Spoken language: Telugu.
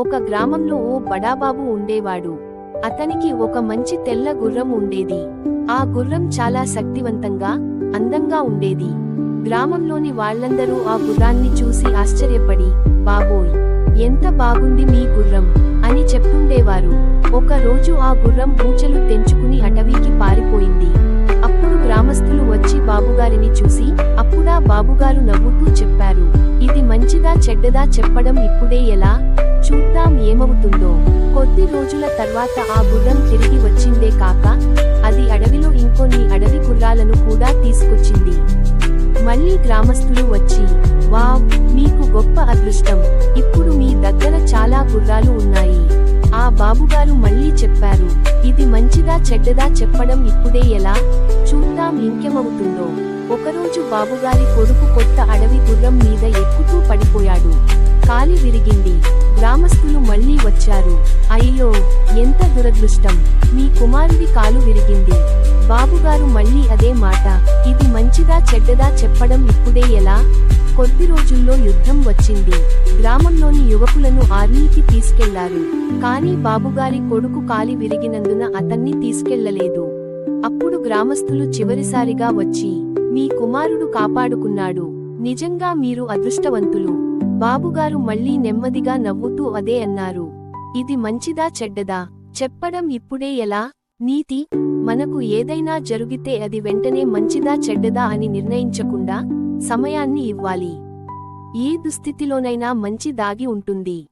ఒక గ్రామంలో ఓ బడాబాబు ఉండేవాడు. అతనికి ఒక మంచి తెల్ల గుర్రం ఉండేది. ఆ గుర్రం చాలా శక్తివంతంగా అందంగా ఉండేది. గ్రామంలోని వాళ్ళందరూ ఆ గుర్రాన్ని చూసి ఆశ్చర్యపడి బాబోయ్ ఎంత బాగుంది మీ గుర్రం అని చెప్తుండేవారు. ఒక రోజు ఆ గుర్రం పూచలు తెంచుకుని అటవీకి పారిపోయింది. అప్పుడు గ్రామస్తులు వచ్చి బాబుగారిని చూసి అప్పుడా బాబుగారు నవ్వుతూ చెప్పారు. ఇది మంచిదా చెడ్డదా చెప్పడం ఇప్పుడే ఎలా? చూద్దాం ఏమవుతుందో. కొద్ది రోజుల తర్వాత ఆ గుర్రం తిరిగి వచ్చిందే కాక అది అడవిలో ఇంకొన్ని అడవి గుర్రాలను కూడా తీసుకొచ్చింది. మళ్ళీ గ్రామస్తులు వచ్చి వావ్ మీకు గొప్ప అదృష్టం. ఇప్పుడు మీ దగ్గర చాలా గుర్రాలు ఉన్నాయి. ఆ బాబుగారు మళ్ళీ చెప్పారు ఇది మంచిదా చెడ్డదా చెప్పడం ఇప్పుడే ఎలా? చూద్దాం ఇంకెమవుతుందో. ఒకరోజు బాబుగారి కొడుకు కొత్త అడవి గుర్రం వచ్చారు అయ్యో ఎంత దురదృష్టం. మీ కుమారుడి కాలు విరిగింది. బాబుగారు మళ్ళీ అదే మాట. ఇది మంచిదా చెడ్డదా చెప్పడం ఇప్పుడే ఎలా? కొద్ది రోజుల్లో యుద్ధం వచ్చింది. గ్రామంలోని యువకులను ఆర్మీకి తీసుకెళ్ళారు. కానీ బాబుగారి కొడుకు కాలి విరిగినందున అతన్ని తీసుకెళ్ళలేదు. అప్పుడు గ్రామస్తులు చివరిసారిగా వచ్చి మీ కుమారుడు కాపాడుకున్నాడు. నిజంగా మీరు అదృష్టవంతులు. బాబుగారు మళ్ళీ నెమ్మదిగా నవ్వుతూ అదే అన్నారు. ఇది మంచిదా చెడ్డదా? చెప్పడం ఇప్పుడే ఎలా? నీతి మనకు ఏదైనా జరిగితే అది వెంటనే మంచిదా చెడ్డదా అని నిర్ణయించకుండా సమయాన్ని ఇవ్వాలి. ఏ దుస్థితిలోనైనా మంచి దాగి ఉంటుంది.